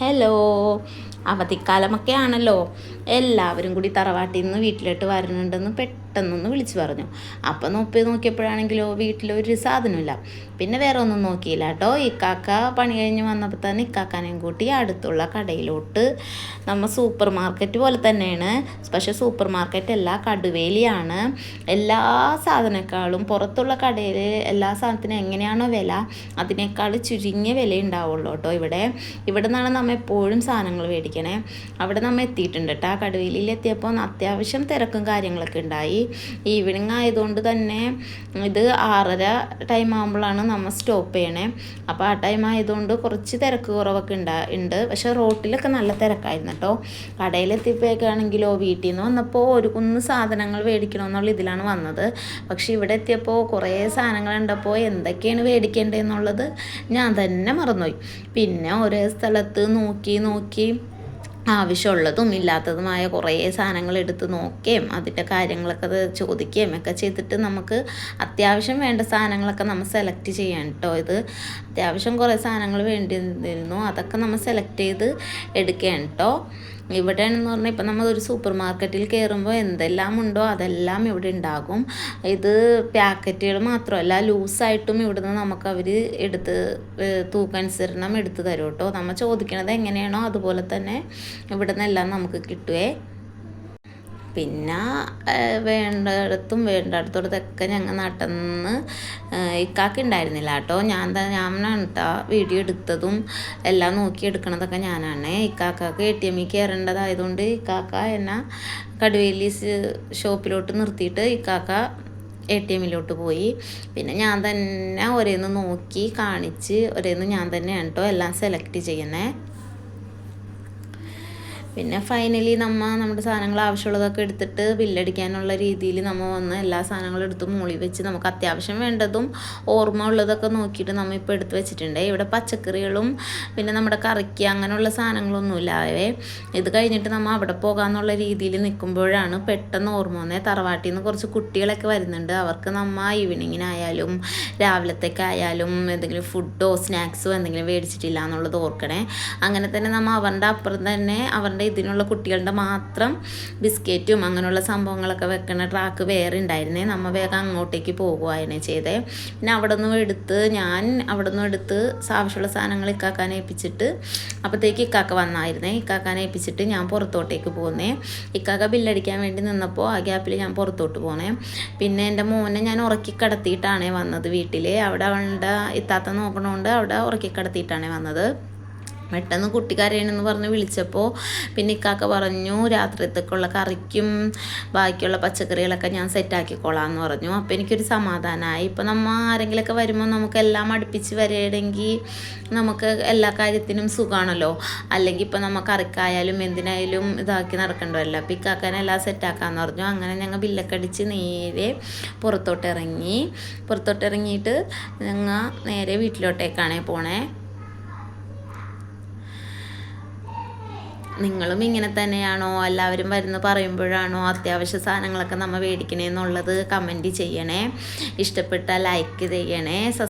Hello അവധിക്കാലമൊക്കെ ആണല്ലോ എല്ലാവരും കൂടി തറവാട്ടിൽ നിന്ന് വീട്ടിലോട്ട് വരണുണ്ടെന്ന് പെട്ടെന്നൊന്ന് വിളിച്ചു പറഞ്ഞു. അപ്പം നോക്കി നോക്കിയപ്പോഴാണെങ്കിലോ വീട്ടിലൊരു സാധനമില്ല പിന്നെ വേറെ ഒന്നും നോക്കിയില്ല കേട്ടോ. ഇക്കാക്ക പണി കഴിഞ്ഞ് വന്നപ്പോൾ തന്നെ ഇക്കാക്കാനെയും കൂട്ടി അടുത്തുള്ള കടയിലോട്ട്. നമ്മൾ സൂപ്പർ മാർക്കറ്റ് പോലെ തന്നെയാണ്. പക്ഷേ സൂപ്പർ മാർക്കറ്റ് അല്ല കടുവേലിയാണ്. എല്ലാ സാധനക്കാളും പുറത്തുള്ള കടയിൽ എല്ലാ സാധനത്തിനും എങ്ങനെയാണോ വില അതിനേക്കാൾ ചുരുങ്ങിയ വില ഉണ്ടാവുള്ളൂ കേട്ടോ ഇവിടെ. ഇവിടെ നിന്നാണ് നമ്മൾ എപ്പോഴും സാധനങ്ങൾ മേടിക്കണേ. അവിടെ നമ്മൾ എത്തിയിട്ടുണ്ട് കേട്ടോ ആ കടുവയിലിൽ എത്തിയപ്പോൾ അത്യാവശ്യം തിരക്കും കാര്യങ്ങളൊക്കെ ഉണ്ടായി. ഈവനിങ് ആയതുകൊണ്ട് തന്നെ ഇത് ആറര ടൈം ആകുമ്പോഴാണ് നമ്മൾ സ്റ്റോപ്പ് ചെയ്യണേ. അപ്പോൾ ആ ടൈം ആയതുകൊണ്ട് കുറച്ച് തിരക്ക് കുറവൊക്കെ ഉണ്ടാ ഉണ്ട്. പക്ഷേ റോട്ടിലൊക്കെ നല്ല തിരക്കായിരുന്നു കേട്ടോ കടയിലെത്തിയപ്പോഴേക്കാണെങ്കിലോ വീട്ടിൽ നിന്ന് വന്നപ്പോൾ ഒരു കുന്ന് സാധനങ്ങൾ മേടിക്കണമെന്നുള്ള ഇതിലാണ് വന്നത്. പക്ഷേ ഇവിടെ എത്തിയപ്പോൾ കുറേ സാധനങ്ങൾ ഉണ്ടപ്പോൾ എന്തൊക്കെയാണ് മേടിക്കേണ്ടതെന്നുള്ളത് ഞാൻ തന്നെ മറന്നുപോയി. പിന്നെ ഒരേ സ്ഥലത്ത് നോക്കി നോക്കി ആവശ്യമുള്ളതും ഇല്ലാത്തതുമായ കുറേ സാധനങ്ങൾ എടുത്ത് നോക്കുകയും അതിന്റെ കാര്യങ്ങളൊക്കെ ചോദിക്കുകയും ഒക്കെ ചെയ്തിട്ട് നമുക്ക് അത്യാവശ്യം വേണ്ട സാധനങ്ങളൊക്കെ നമ്മൾ സെലക്ട് ചെയ്യാൻ കേട്ടോ ഇത് അത്യാവശ്യം കുറേ സാധനങ്ങൾ വേണ്ടിയിരുന്നു? അതൊക്കെ നമ്മൾ സെലക്ട് ചെയ്ത് എടുക്കുകയാണ് കേട്ടോ ഇവിടെയാണെന്ന് പറഞ്ഞാൽ ഇപ്പം നമ്മൾ ഒരു സൂപ്പർ മാർക്കറ്റിൽ കയറുമ്പോൾ എന്തെല്ലാം ഉണ്ടോ അതെല്ലാം ഇവിടെ ഉണ്ടാകും. ഇത് പാക്കറ്റുകൾ മാത്രമല്ല ലൂസായിട്ടും ഇവിടുന്ന് നമുക്ക് അവർ എടുത്ത് തൂക്കനുസരണം എടുത്ത് തരും കേട്ടോ. നമ്മൾ ചോദിക്കണത് എങ്ങനെയാണോ അതുപോലെ തന്നെ ഇവിടെ നിന്നെല്ലാം നമുക്ക് കിട്ടുവേ. പിന്നെ വേണ്ടടത്തും വേണ്ടടത്തോടത്തൊക്കെ ഞങ്ങൾ നടന്ന് ഇക്കാക്ക് ഉണ്ടായിരുന്നില്ല കേട്ടോ ഞാൻ ഞാനാണ് കേട്ടോ വീഡിയോ എടുത്തതും എല്ലാം നോക്കി എടുക്കണതൊക്കെ ഞാനാണ്. ഇക്കാക്കാക്ക് എ ടി എമ്മിൽ കയറേണ്ടതായതുകൊണ്ട് ഇക്കാക്ക എന്നെ കടുവേലി ഷോപ്പിലോട്ട് നിർത്തിയിട്ട് ഇക്കാക്ക എ ടി എമ്മിലോട്ട് പോയി. പിന്നെ ഞാൻ തന്നെ ഒരേന്ന് നോക്കി കാണിച്ച് ഒരേന്ന് ഞാൻ തന്നെയാണ് കേട്ടോ എല്ലാം സെലക്ട് ചെയ്യുന്നത് പിന്നെ ഫൈനലി നമ്മ നമ്മുടെ സാധനങ്ങൾ ആവശ്യമുള്ളതൊക്കെ എടുത്തിട്ട് ബില്ലടിക്കാനുള്ള രീതിയിൽ നമ്മൾ വന്ന് എല്ലാ സാധനങ്ങളും എടുത്ത് മൂളി വെച്ച് നമുക്ക് അത്യാവശ്യം വേണ്ടതും ഓർമ്മ ഉള്ളതൊക്കെ നോക്കിയിട്ട് നമ്മൾ ഇപ്പോൾ എടുത്ത് വെച്ചിട്ടുണ്ട്. ഇവിടെ പച്ചക്കറികളും പിന്നെ നമ്മുടെ കറിക്ക് അങ്ങനെയുള്ള സാധനങ്ങളൊന്നുമില്ലാവേ ഇത് കഴിഞ്ഞിട്ട് നമ്മൾ അവിടെ പോകാമെന്നുള്ള രീതിയിൽ നിൽക്കുമ്പോഴാണ് പെട്ടെന്ന് ഓർമ്മ വന്നേ. തറവാട്ടിൽ നിന്ന് കുറച്ച് കുട്ടികളൊക്കെ വരുന്നുണ്ട്. അവർക്ക് നമ്മൾ ഈവനിങ്ങിനായാലും രാവിലത്തേക്കായാലും എന്തെങ്കിലും ഫുഡോ സ്നാക്സോ എന്തെങ്കിലും മേടിച്ചിട്ടില്ല എന്നുള്ളത് ഓർക്കണേ. അങ്ങനെ തന്നെ നമ്മൾ അവരുടെ അപ്പുറം തന്നെ അവരുടെ ഇതിനുള്ള കുട്ടികളുടെ മാത്രം ബിസ്ക്കറ്റും അങ്ങനെയുള്ള സംഭവങ്ങളൊക്കെ വെക്കുന്ന ട്രാക്ക് വേറെ ഉണ്ടായിരുന്നേ. നമ്മൾ വേഗം അങ്ങോട്ടേക്ക് പോകുവായിരുന്നു ചെയ്തേ. പിന്നെ അവിടെ നിന്നും എടുത്ത് ഞാൻ അവിടെ നിന്നും എടുത്ത് ആവശ്യമുള്ള സാധനങ്ങൾ ഇക്കാക്കാൻ ഏൽപ്പിച്ചിട്ട് അപ്പോഴത്തേക്ക് ഇക്കാക്ക വന്നായിരുന്നേ. ഇക്കാക്കാൻ ഏൽപ്പിച്ചിട്ട് ഞാൻ പുറത്തോട്ടേക്ക് പോകുന്നേ ഇക്കാക്ക ബില്ലടിക്കാൻ വേണ്ടി നിന്നപ്പോൾ ആ ഗ്യാപ്പിൽ ഞാൻ പുറത്തോട്ട് പോന്നേ. പിന്നെ എന്റെ മോനെ ഞാൻ ഉറക്കി കിടത്തിയിട്ടാണേ വന്നത് വീട്ടിൽ അവിടെ അവളുടെ ഇത്താത്ത നോക്കണോണ്ട് അവിടെ ഉറക്കി കിടത്തിയിട്ടാണേ വന്നത്. പെട്ടെന്ന് കുട്ടി പറഞ്ഞ് വിളിച്ചപ്പോൾ പിന്നെ ഇക്കാക്ക പറഞ്ഞു രാത്രിത്തേക്കുള്ള കറിക്കും ബാക്കിയുള്ള പച്ചക്കറികളൊക്കെ ഞാൻ സെറ്റാക്കിക്കോളാം എന്ന് പറഞ്ഞു. അപ്പോൾ എനിക്കൊരു സമാധാനമായി ഇപ്പോൾ നമ്മൾ ആരെങ്കിലുമൊക്കെ വരുമ്പോൾ നമുക്കെല്ലാം അടുപ്പിച്ച് വരണമെങ്കിൽ നമുക്ക് എല്ലാ കാര്യത്തിനും സുഖമാണല്ലോ അല്ലെങ്കിൽ ഇപ്പോൾ നമ്മൾ കറിക്കായാലും എന്തിനായാലും ഇതാക്കി നടക്കണ്ടല്ലോ. അപ്പോൾ ഇക്കാക്കനെല്ലാം സെറ്റാക്കാമെന്ന് പറഞ്ഞു. അങ്ങനെ ഞങ്ങൾ ബില്ലൊക്കെ അടിച്ച് നേരെ പുറത്തോട്ട് ഇറങ്ങി. പുറത്തോട്ട് ഇറങ്ങിയിട്ട് ഞങ്ങൾ നേരെ വീട്ടിലോട്ടേക്കാണേ പോണേ. നിങ്ങളും ഇങ്ങനെ തന്നെയാണോ? എല്ലാവരും വരുന്ന പറയുമ്പോഴാണോ അത്യാവശ്യ സാധനങ്ങളൊക്കെ നമ്മൾ മേടിക്കണേന്നുള്ളത് കമന്റ് ചെയ്യണേ. ഇഷ്ടപ്പെട്ടാൽ ലൈക്ക് ചെയ്യണേ.